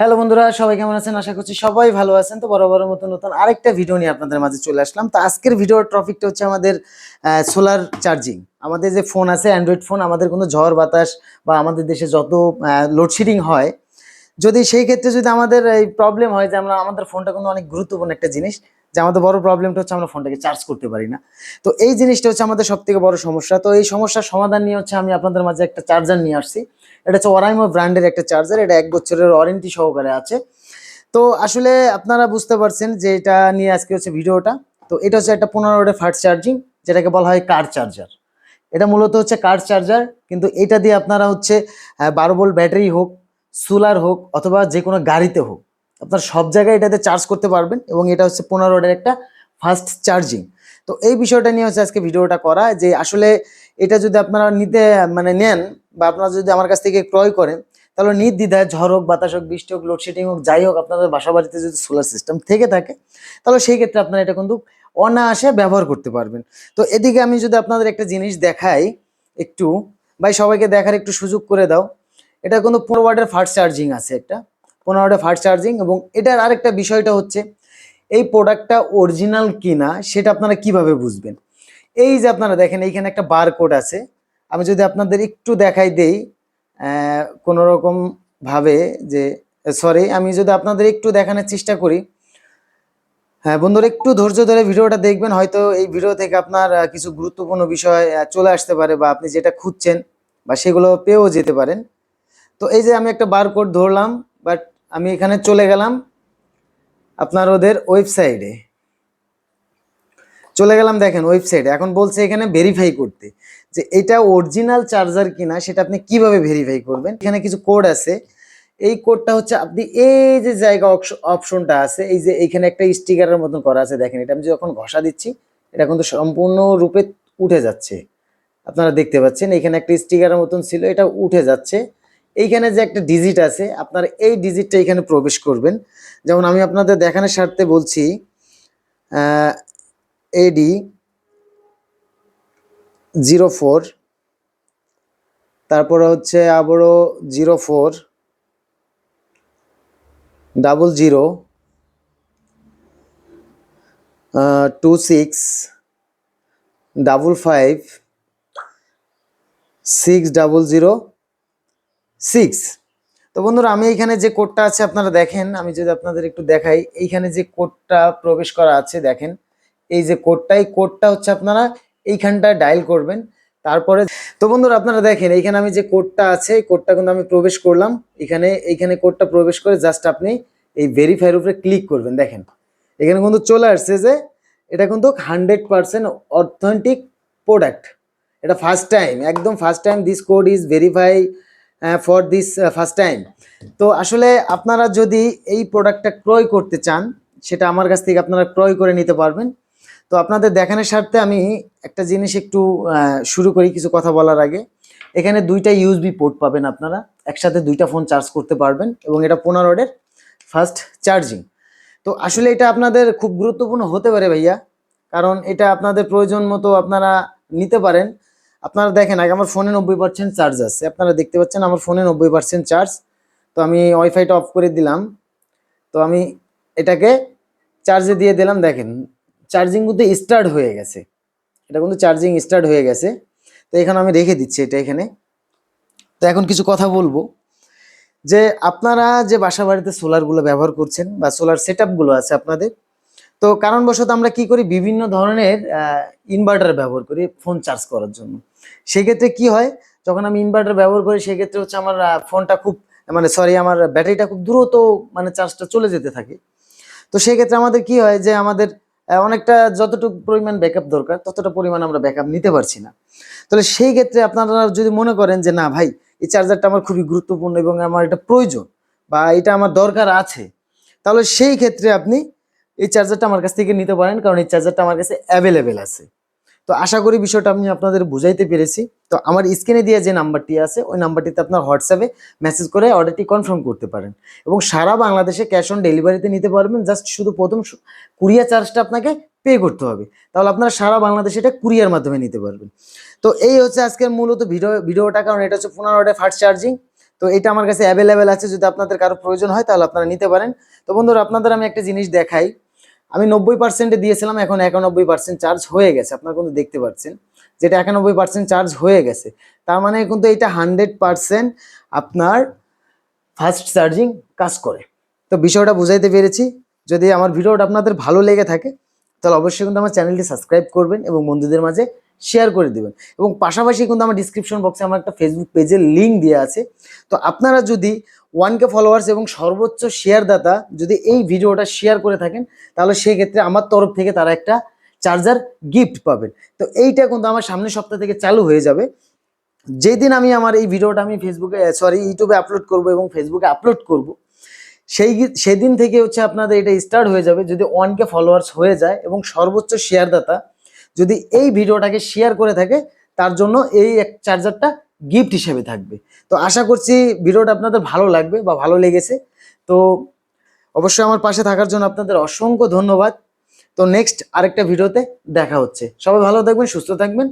Hello বন্ধুরা, সবাই কেমন আছেন? আশা করছি সবাই ভালো আছেন। তো বরাবরের মতো নতুন আরেকটা ভিডিও নিয়ে আপনাদের মাঝে চলে আসলাম। তো আজকের ভিডিওর টপিকটা হচ্ছে আমাদের সোলার চার্জিং আমাদের যে ফোন আছে অ্যান্ড্রয়েড ফোন আমাদের কোনো ঝড়, বাতাস বা আমাদের দেশে যত লোডশেডিং হয়, যদি সেই ক্ষেত্রে যদি আমাদের এই প্রবলেম হয় যে আমরা, আমাদের ফোনটা কোনো অনেক গুরুত্বপূর্ণ একটা জিনিস। যে আমাদের বড় প্রবলেমটা হচ্ছে আমরা ফোনটাকে চার্জ করতে পারি না। তো এই জিনিসটা হচ্ছে আমাদের সব থেকে বড় সমস্যা। তো এই সমস্যার সমাধান নিয়ে হচ্ছে আমি আপনাদের মাঝে একটা চার্জার নিয়ে আসছি। এটা হচ্ছে ওরাইমো ব্র্যান্ডের একটা চার্জার এটা এক বছরের ওয়ারেন্টি সহকারে আছে। তো আসলে আপনারা বুঝতে পারছেন যে এটা নিয়ে আজকে হচ্ছে ভিডিওটা। তো এটা হচ্ছে একটা পনেরো ওয়াটের ফাস্ট চার্জিং যেটাকে বলা হয় কার চার্জার এটা মূলত হচ্ছে কার চার্জার কিন্তু এটা দিয়ে আপনারা হচ্ছে বারো ভোল্ট ব্যাটারি হোক সোলার হোক, অথবা যে কোনো গাড়িতে হোক আপনার সব জায়গায় এটাতে চার্জ করতে পারবেন এবং এটা হচ্ছে পনেরো ওয়াটের একটা ফাস্ট চার্জিং তো এই বিষয়টা নিয়ে হচ্ছে আজকে ভিডিওটা করা যে আসলে এটা যদি আপনারা নিতে মানে নেন বা আপনারা যদি আমার কাছ থেকে ক্রয় করেন, তাহলে নির্দ্বিধায় ঝড় হোক, বাতাস হোক, বৃষ্টি হোক লোডশেডিং হোক, যাই হোক, আপনাদের বাসা বাড়িতে যদি সোলার সিস্টেম থেকে থাকে, তাহলে সেই ক্ষেত্রে আপনারা এটা কিন্তু অনায়াসে ব্যবহার করতে পারবেন। তো এদিকে আমি যদি আপনাদের একটা জিনিস দেখাই একটু, ভাই সবাইকে দেখার একটু সুযোগ করে দাও। এটা কিন্তু পনেরো ওয়াটের ফার্স্ট চার্জিং আছে একটা। পনেরো ওয়াটের ফাস্ট চার্জিং এবং এটার আরেকটা বিষয়টা হচ্ছে, এই প্রোডাক্টটা অরিজিনাল কিনা সেটা আপনারা কীভাবে বুঝবেন? এই যে আপনারা দেখেন, এইখানে একটা বার কোড আছে। আমি যদি আপনাদের একটু দেখাই দেই কোনো যে সরি আমি যদি আপনাদের একটু দেখানোর চেষ্টা করি। হ্যাঁ বন্ধুরা, একটু ধৈর্য ধরে ভিডিওটা দেখবেন, হয়তো এই ভিডিও থেকে আপনার কিছু গুরুত্বপূর্ণ বিষয় চলে আসতে পারে বা আপনি যেটা খুঁজছেন বা সেগুলো পেয়েও যেতে পারেন। তো এই যে আমি একটা বার কোড ধরলাম বাট আমি এখানে চলে গেলাম আপনার ওদের ওয়েবসাইটে। চলে গেলাম দেখেন ওয়েবসাইটে। এখন বলছে এখানে ভেরিফাই করতে যে এটা অরিজিনাল চার্জার কিনা সেটা আপনি কীভাবে ভেরিফাই করবেন? এখানে কিছু কোড আছে। এই কোডটা হচ্ছে আপনি এই যে জায়গা অপশনটা আছে, এই যে এখানে একটা স্টিকারের মতন করা আছে দেখেন, এটা আমি যখন ঘষা দিচ্ছি, এটা কিন্তু সম্পূর্ণ রূপে উঠে যাচ্ছে। আপনারা দেখতে পাচ্ছেন, এখানে একটা স্টিকারের মতন ছিল, এটা উঠে যাচ্ছে। এইখানে যে একটা ডিজিট আছে, আপনারা এই ডিজিটটা এখানে প্রবেশ করবেন। যেমন আমি আপনাদের দেখানোর স্বার্থে বলছি এডি জিরো ফোর তারপরে হচ্ছে আবারও zero four double zero two six double five six double zero six. তো বন্ধুরা, আমি এইখানে যে কোডটা আছে, আপনারা দেখেন, আমি যদি আপনাদের একটু দেখাই, এইখানে যে কোডটা প্রবেশ করা আছে, দেখেন, এই যে কোডটা, এই কোডটা হচ্ছে আপনারা এইখানটায় ডায়াল করবেন। তারপরে, তো বন্ধুরা, আপনারা দেখেন, এইখানে আমি যে কোডটা আছে, এই কোডটা কিন্তু আমি প্রবেশ করলাম। এখানে এইখানে কোডটা প্রবেশ করে জাস্ট আপনি এই ভেরিফাইয়ের উপরে ক্লিক করবেন, দেখেন। এখানে কিন্তু চলে আসছে যে, এটা কিন্তু হান্ড্রেড পার্সেন্ট অথেন্টিক প্রোডাক্ট এটা ফার্স্ট টাইম একদম first time this code is verify for this first time তো আসলে আপনারা যদি এই প্রোডাক্টটা ক্রয় করতে চান, সেটা আমার কাছ থেকে আপনারা ক্রয় করে নিতে পারবেন। তো আপনাদের দেখানোর স্বার্থে আমি একটা জিনিস একটু শুরু করি কিছু কথা বলার আগে। এখানে দুইটা ইউএসবি পোর্ট পাবেন আপনারা। একসাথে দুইটা ফোন চার্জ করতে পারবেন এবং এটা পনেরো ওয়াটের ফাস্ট চার্জিং তো আসলে এটা আপনাদের খুব গুরুত্বপূর্ণ হতে পারে ভাইয়া। কারণ এটা আপনাদের প্রয়োজন মতো আপনারা নিতে পারেন। আপনারা দেখেন, আগে আমার ফোনে নব্বই পার্সেন্ট চার্জ আছে। আপনারা দেখতে পাচ্ছেন আমার ফোনে নব্বই পার্সেন্ট চার্জ তো আমি ওয়াইফাইটা অফ করে দিলাম। তো আমি এটাকে চার্জে দিয়ে দিলাম, দেখেন চার্জিং কিন্তু স্টার্ট হয়ে গেছে। এটা কিন্তু চার্জিং স্টার্ট হয়ে গেছে। তো এখানে আমি রেখে দিচ্ছি এটা এখানে। তো এখন কিছু কথা বলব। যে আপনারা যে বাসা বাড়িতে সোলারগুলো ব্যবহার করছেন বা সোলার সেট আছে আপনাদের, তো কারণবশত আমরা কি করি? বিভিন্ন ধরনের ইনভার্টার ব্যবহার করি ফোন চার্জ করার জন্য। সেক্ষেত্রে কি হয়? যখন আমি ইনভার্টার ব্যবহার করি, সেক্ষেত্রে হচ্ছে আমার ফোনটা খুব মানে সরি আমার ব্যাটারিটা খুব দ্রুত মানে চার্জটা চলে যেতে থাকে। তো সেক্ষেত্রে আমাদের কি হয় যে, আমাদের অনেকটা যতটুকু পরিমাণ ব্যাকআপ দরকার, ততটা পরিমাণ আমরা ব্যাকআপ নিতে পারছি না। তাহলে সেই ক্ষেত্রে আপনারা যদি মনে করেন যে, না ভাই, এই চার্জারটা আমার খুবই গুরুত্বপূর্ণ এবং আমার এটা প্রয়োজন বা এটা আমার দরকার আছে, তাহলে সেই ক্ষেত্রে আপনি এই চার্জারটা আমার কাছ থেকে নিতে পারেন, কারণ এই চার্জারটা আমার কাছে অ্যাভেলেবেল আছে। তো আশা করি বিষয়টা আমি আপনাদের বুঝাইতে পেরেছি। তো আমার স্ক্রিনে দিয়ে যে নাম্বারটি আছে, ওই নাম্বারটিতে আপনার হোয়াটসঅ্যাপে মেসেজ করে অর্ডারটি কনফার্ম করতে পারেন। এবং সারা বাংলাদেশে ক্যাশ অন ডেলিভারিতে নিতে পারবেন জাস্ট শুধু প্রথম কুরিয়ার চার্জটা আপনাকে পে করতে হবে। তাহলে আপনারা সারা বাংলাদেশে এটা কুরিয়ার মাধ্যমে নিতে পারবেন। তো এই হচ্ছে আজকের মূলত ভিডিও ভিডিওটা, কারণ এটা হচ্ছে পনেরো ওয়াটের ফাস্ট চার্জিং তো এটা আমার কাছে অ্যাভেলেবেল আছে, যদি আপনাদের কারও প্রয়োজন হয়, তাহলে আপনারা নিতে পারেন। তো বন্ধুরা, আপনাদের আমি একটা জিনিস দেখাই। আমি নব্বই পার্সেন্টে দিয়েছিলাম, এখন একানব্বই পার্সেন্ট চার্জ হয়ে গেছে। আপনারা কিন্তু দেখতে পাচ্ছেন যেটা একানব্বই পার্সেন্ট চার্জ হয়ে গেছে। তার মানে কিন্তু এটা হান্ড্রেড পার্সেন্ট আপনার ফাস্ট চার্জিং কাজ করে। তো বিষয়টা বুঝাইতে পেরেছি। যদি আমার ভিডিওটা আপনাদের ভালো লেগে থাকে, তাহলে অবশ্যই কিন্তু আমার চ্যানেলটি সাবস্ক্রাইব করবেন এবং বন্ধুদের মাঝে শেয়ার করে দেবেন। এবং পাশাপাশি কিন্তু আমার ডিসক্রিপশন বক্সে আমার একটা ফেসবুক পেজের লিঙ্ক দেওয়া আছে। তো আপনারা যদি ওয়ান কে ফলোয়ার্স এবং সর্বোচ্চ শেয়ারদাতা যদি এই ভিডিওটা শেয়ার করে থাকেন, তাহলে সেই ক্ষেত্রে আমার তরফ থেকে তারা একটা চার্জার গিফট পাবেন। তো এইটা কিন্তু আমার সামনের সপ্তাহ থেকে চালু হয়ে যাবে। যেদিন আমি আমার এই ভিডিওটা আমি ফেসবুকে সরি ইউটিউবে আপলোড করব এবং ফেসবুকে আপলোড করব, সেই সেদিন থেকে হচ্ছে আপনাদের এটা স্টার্ট হয়ে যাবে। যদি ওয়ান কে ফলোয়ার্স হয়ে যায় এবং সর্বোচ্চ শেয়ারদাতা যদি এই ভিডিওটাকে শেয়ার করে থাকে, তার জন্য এই এক চার্জারটা গিফট হিসেবে থাকবে। তো আশা করছি ভিডিওটা আপনাদের ভালো লাগবে বা ভালো লেগেছে। তো অবশ্যই আমার পাশে থাকার জন্য আপনাদের অসংখ্য ধন্যবাদ। তো নেক্সট আরেকটা ভিডিওতে দেখা হচ্ছে। সবাই ভালো থাকবেন, সুস্থ থাকবেন।